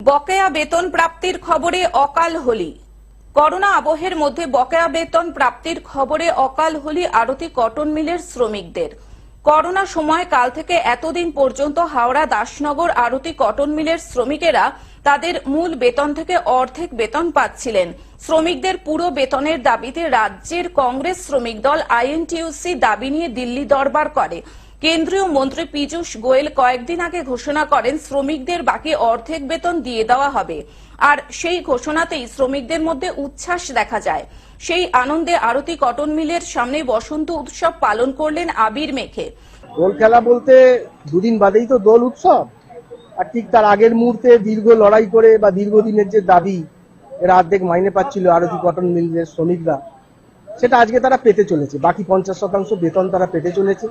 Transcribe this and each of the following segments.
বকেয়া বেতন প্রাপ্তির খবরে অকাল হলি। করোনা আবহের মধ্যে বকেয়া বেতন প্রাপ্তির খবরে অকাল হলি আরতি কটন মিলের শ্রমিকদের। করোনা সময় কাল থেকে এতদিন পর্যন্ত হাওড়া দাসনগর আরতি কটন মিলের শ্রমিকেরা তাদের মূল বেতন থেকে অর্ধেক বেতন পাচ্ছিলেন। শ্রমিকদের পুরো বেতনের দাবিতে রাজ্যের কংগ্রেস শ্রমিক দল আইএনটিইউসি দাবি নিয়ে দিল্লি দরবার করে। কেন্দ্রীয় মন্ত্রী পীযূষ গোয়েল কয়েকদিন আগে ঘোষণা করেন, শ্রমিকদের বাকি অর্ধেক বেতন দিয়ে দেওয়া হবে। আর সেই ঘোষণাতেই শ্রমিকদের মধ্যে উচ্ছ্বাস দেখা যায়। সেই আনন্দে আরতি কটন মিলের সামনে বসন্ত উৎসব পালন করলেন আবির মেখে। দোল খেলা বলতে দুদিন বাদেই তো দোল উৎসব। আর ঠিক তার আগের মুহূর্তে দীর্ঘ লড়াই করে বা দীর্ঘদিনের যে দাবি, এরা অর্ধেক মাইনে পাচ্ছিল আরতি কটন মিলের শ্রমিকরা, সেটা আজকে তারা পেতে চলেছে। বাকি পঞ্চাশ শতাংশ বেতন তারা পেতে চলেছে।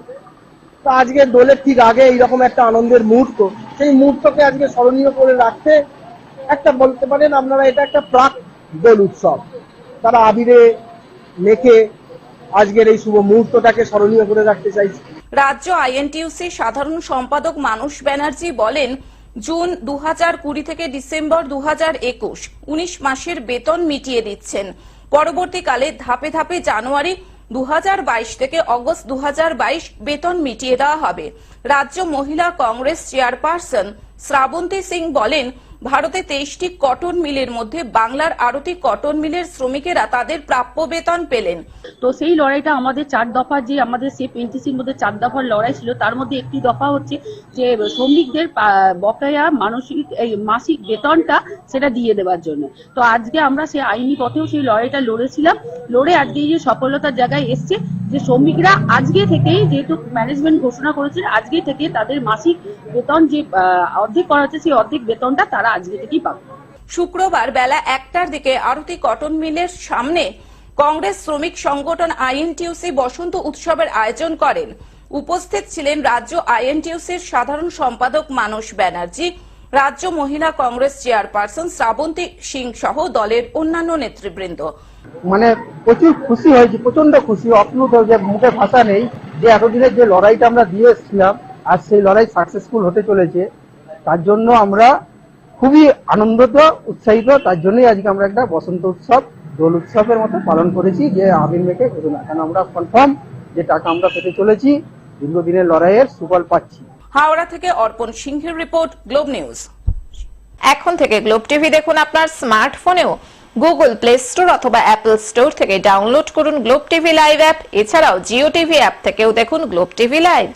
তো আজকে দোলের ঠিক আগে এইরকম একটা আনন্দের মুহূর্ত। সেই মুহূর্তকে আজকে স্মরণীয় করে রাখতে একটা বলতে পারেন আপনারা, এটা একটা প্রাক দোল উৎসব। তারা আবিরে মেখে আজকের এই শুভ মুহূর্তটাকে স্মরণীয় করে রাখতে চাইছে। রাজ্য আইএনটিইউসি সাধারণ সম্পাদক মানুষ ব্যানার্জি বলেন, জুন দু কুড়ি থেকে ডিসেম্বর দু হাজার একুশ, উনিশ মাসের বেতন মিটিয়ে দিচ্ছেন। পরবর্তীকালে ধাপে ধাপে জানুয়ারি দু হাজার বাইশ থেকে অগস্ট দু হাজার বাইশ বেতন মিটিয়ে দেওয়া হবে। রাজ্য মহিলা কংগ্রেস চেয়ারপারসন শ্রাবন্তী সিং বলেন ভারতে তেইশটি কটন মিলের মধ্যে বাংলার আরতি কটন মিলের শ্রমিকেরা তাদের প্রাপ্য বেতন পেলেন। তো সেই লড়াইটা আমাদের চার দফা যে আমাদের সে এনটিসির মধ্যে চার দফার লড়াই ছিল, তার মধ্যে একটি দফা হচ্ছে যে শ্রমিকদের বকেয়া মানসিক, এই মাসিক বেতনটা সেটা দিয়ে দেওয়ার জন্য। তো আজকে আমরা সেই আইনি পথেও সেই লড়াইটা লড়েছিলাম। লড়ে আজকে যে সফলতার জায়গায় এসছে যে শ্রমিকরা আজকে থেকেই যেহেতু ম্যানেজমেন্ট ঘোষণা করেছে আজকে থেকে তাদের মাসিক বেতন যে অর্ধেক করা হচ্ছে, সেই অর্ধেক বেতনটা তারা আজকে থেকেই পাবে। শুক্রবার বেলা একটার দিকে আরতি কটন মিলের সামনে কংগ্রেস শ্রমিক সংগঠন আইএনটিউসি বসন্ত উৎসবের আয়োজন করেন। উপস্থিত ছিলেন রাজ্য আইএনটিউসির সাধারণ সম্পাদক মানস ব্যানার্জি রাজ্য মহিলা কংগ্রেস চেয়ারপারসন শ্রাবন্তী সিং সহ দলের অন্যান্য নেতৃবৃন্দ। মানে প্রচুর খুশি হয়েছি প্রচণ্ড খুশি। অপ্লুত যে মুখে ভাষা নেই, যে এতদিনের যে লড়াইটা আমরা দিয়ে এসেছিলাম, আর সেই লড়াই সাকসেসফুল হতে চলেছে, তার জন্য আমরা খুবই আনন্দিত, উৎসাহিত, তার জন্যই আজকে আমরা একটা বসন্ত উৎসব, দোল উৎসবের মতো পালন করেছি, যে আবির মেঘে ঘোষণা। কারণ আমরা কনফার্ম যে টাকা আমরা পেতে চলেছি, দীর্ঘদিনের লড়াইয়ের সুফল পাচ্ছি। হাওড়া থেকে অর্পণ সিংহের রিপোর্ট, গ্লোব নিউজ। এখন থেকে গ্লোব টিভি দেখুন আপনার স্মার্টফোনেও। গুগল প্লে স্টোর অথবা অ্যাপল স্টোর থেকে ডাউনলোড করুন গ্লোব টিভি লাইভ অ্যাপ। এছাড়াও জিও টিভি অ্যাপ থেকেও দেখুন গ্লোব টিভি লাইভ।